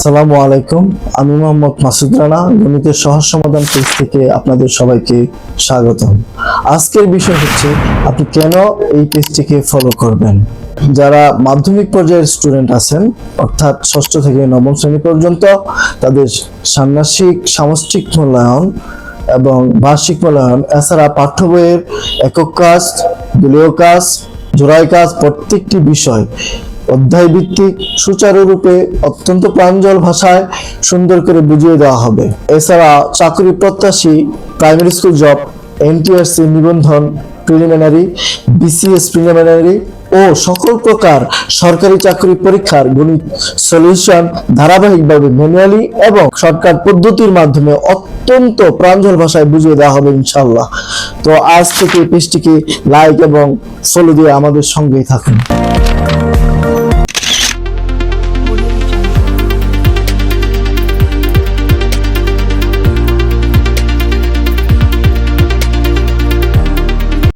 আসসালামু আলাইকুম। আমি মোহাম্মদ মাসুদ রানা, গণিতের সহজ সমাধান পেজ থেকে আপনাদের সবাইকে স্বাগতম। আজকের বিষয় হচ্ছে, আপনি কেন এই পেজটিকে ফলো করবেন? যারা মাধ্যমিক পর্যায়ের স্টুডেন্ট আছেন, অর্থাৎ ষষ্ঠ থেকে নবম শ্রেণি পর্যন্ত, তাদের ষান্মাসিক সামষ্টিক মূল্যায়ন এবং বার্ষিক মূল্যায়ন, এছাড়া পাঠ্য বইয়ের একক কাজ, দলীয় কাজ জোড়াই কাজ, প্রত্যেকটি বিষয় অধ্যায় ভিত্তিক সুচারুরূপে অত্যন্ত প্রাঞ্জল ভাষায় সুন্দর করে বুঝিয়ে দেওয়া হবে। এছাড়া চাকরি প্রত্যাশী প্রাইমারি স্কুল জব, এনটিআরসি নিবন্ধন প্রিলিমিনারি, বিসিএস প্রিলিমিনারি ও সকল প্রকার সরকারি চাকরি পরীক্ষার গণিত সলিউশন ধারাবাহিকভাবে ম্যানুয়ালি এবং সরকার পদ্ধতির মাধ্যমে অত্যন্ত প্রাঞ্জল ভাষায় বুঝিয়ে দেওয়া হবে ইনশাল্লাহ তো আজ থেকে পেজটিকে লাইক এবং ফলো দিয়ে আমাদের সঙ্গেই থাকুন।